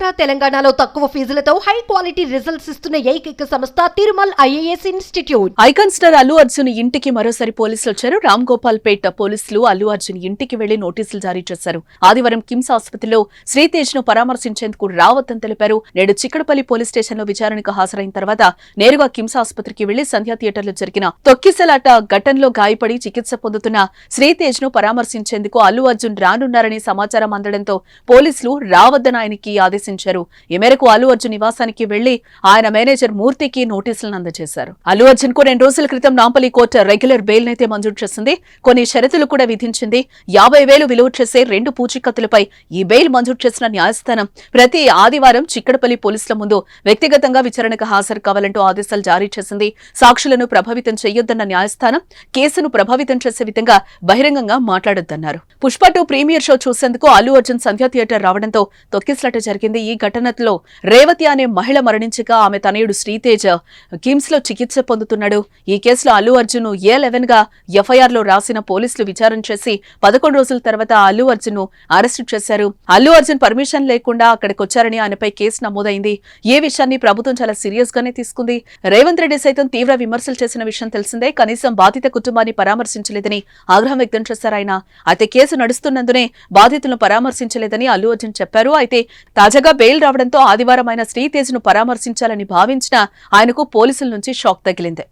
ఆంధ్ర తెలంగాణలో తక్కువ ఫీజులతో high quality results ఇస్తున్న ఏకైక సంస్థ Tirumal IAS institute. Icon star Allu Arjun ఇంటికి మరోసారి పోలీసులు వచ్చారు. రామ్ గోపాల్ పేట్ పోలీసులు అల్లు అర్జున్ ఇంటికి వెళ్ళి నోటీసులు జారీ చేశారు. ఆదివారం కిమ్స్ ఆసుపత్రిలో శ్రీతేజ్ను పరామర్శించేందుకు రావద్దని తెలిపారు. నేడు చిక్కడపల్లి పోలీస్ స్టేషన్లో విచారణకు హాజరైన తర్వాత నేరుగా కిమ్స్ ఆసుపత్రికి వెళ్ళి సంధ్యా థియేటర్లో జరిగిన తొక్కిసలాట ఘటనలో గాయపడి చికిత్స పొందుతున్న శ్రీతేజ్ను పరామర్శించేందుకు అల్లు అర్జున్ రానున్నారని సమాచారం అందడంతో పోలీసులు రావద్దని ఆయనకి ఆదేశించారు. ఈ మేరకు అల్లు అర్జున్ నివాసానికి వెళ్ళి ఆయన మేనేజర్ మూర్తికి నోటీసులను అందజేశారు. అల్లు అర్జున్కు రెండు రోజుల క్రితం నాంపల్లి కోర్టు రెగ్యులర్ బెయిల్ నైతే మంజూరు చేసింది. కొన్ని షరతులు కూడా విధించింది. యాభై వేలు విలువ చేసే రెండు పూచికత్తులపై ఈ బెయిల్ మంజూరు చేసిన న్యాయస్థానం ప్రతి ఆదివారం చిక్కడపల్లి పోలీసుల ముందు వ్యక్తిగతంగా విచారణకు హాజరు కావాలంటూ ఆదేశాలు జారీ చేసింది. సాక్షులను ప్రభావితం చేయొద్దన్న న్యాయస్థానం కేసును ప్రభావితం చేసే విధంగా బహిరంగంగా మాట్లాడొద్దన్నారు. పుష్ప టూ ప్రీమియర్ షో చూసేందుకు అల్లు అర్జున్ సంధ్యా థియేటర్ రావడంతో తొక్కిసలాట జరిగింది. ఈ ఘటనలో రేవతి అనే మహిళ మరణించగా ఆమె తనయుడు శ్రీతేజ్ కిమ్స్లో చికిత్స పొందుతున్నాడు. ఈ కేసులో అల్లు అర్జున్ ఏ లెవెన్గా ఎఫ్ఐఆర్లో రాసిన పోలీసులు విచారణ చేసి పదకొండు రోజుల తర్వాత అల్లు అర్జున్ అరెస్టు చేశారు. అల్లు అర్జున్ పర్మిషన్ లేకుండా అక్కడికి వచ్చారని ఆయనపై కేసు నమోదైంది. ఏ విషయాన్ని ప్రభుత్వం చాలా సీరియస్ గానే తీసుకుంది. రేవంత్ రెడ్డి సైతం తీవ్ర విమర్శలు చేసిన విషయం తెలిసిందే. కనీసం బాధిత కుటుంబాన్ని పరామర్శించలేదని ఆగ్రహం వ్యక్తం చేశారు ఆయన. అయితే కేసు నడుస్తున్నందునే బాధితులను పరామర్శించలేదని అల్లు అర్జున్ చెప్పారు. అయితే తాజాగా బెయిల్ రావడంతో ఆదివారం ఆయన శ్రీతేజ్ను పరామర్శించాలని భావించిన ఆయనకు పోలీసుల నుంచి షాక్ తగిలింది.